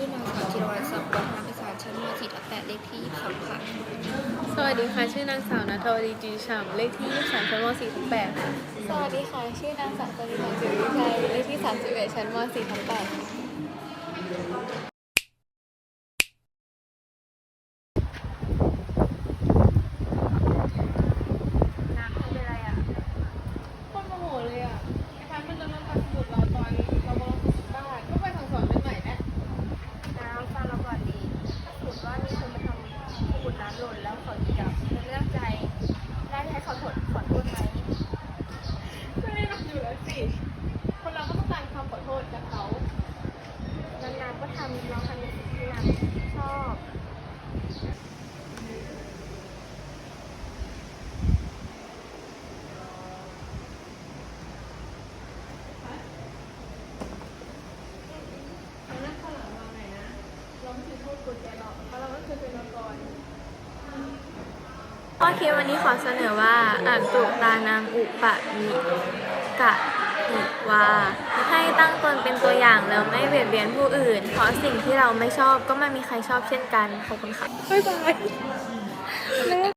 ชื่อนางสาวจิรวรรณสัมปันนักศึกษาชั้นม .4 ทับ8เลขที่23ค่ะ สวัสดีค่ะ ชื่อนางสาวนัทวดีจีฉ่ำเลขที่23ชั้นม .4 ทับ8ค่ะ สวัสดีค่ะ ชื่อนางสาวสริธรจิรวิชัยเลขที่31ชั้นม .4 ทับ8 น้ำเป็นไรอะ คนโมโหเลยอะไอ้พันมันจะมาตัดสมุดเราตอนเรามองบ้านก็ไปสั่งสอนกันใหม่นะ น้ำฟังเราก่อนดีถ้าสมมติว่ามีคนมาทำสมุดน้ำหล่นแล้วเขาจับแล้วเลือกใจ ได้ให้เขาขอขอโทษไหม ก็ได้รับอยู่แล้ว สิ คนเราก็ต้องการคำขอโทษจากเขาแล้วน้ำก็ทำลองทำในสิ่งที่น้ำชอบแล้วนั่นข้างหลังวาไหนนะราไม่เคยโทษกดแกหรอเพราะเราก็เคยเป็นมาก่อนข้อคิดวันนี้ขอเสนอว่าอ่านตุตานางอุปนิ กะนิวา ให้ตั้งตนเป็นตัวอย่างแล้วไม่เบียดเบียนผู้อื่น เพราะสิ่งที่เราไม่ชอบก็ไม่มีใครชอบเช่นกัน ขอบคุณค่ะ บ๊ายบาย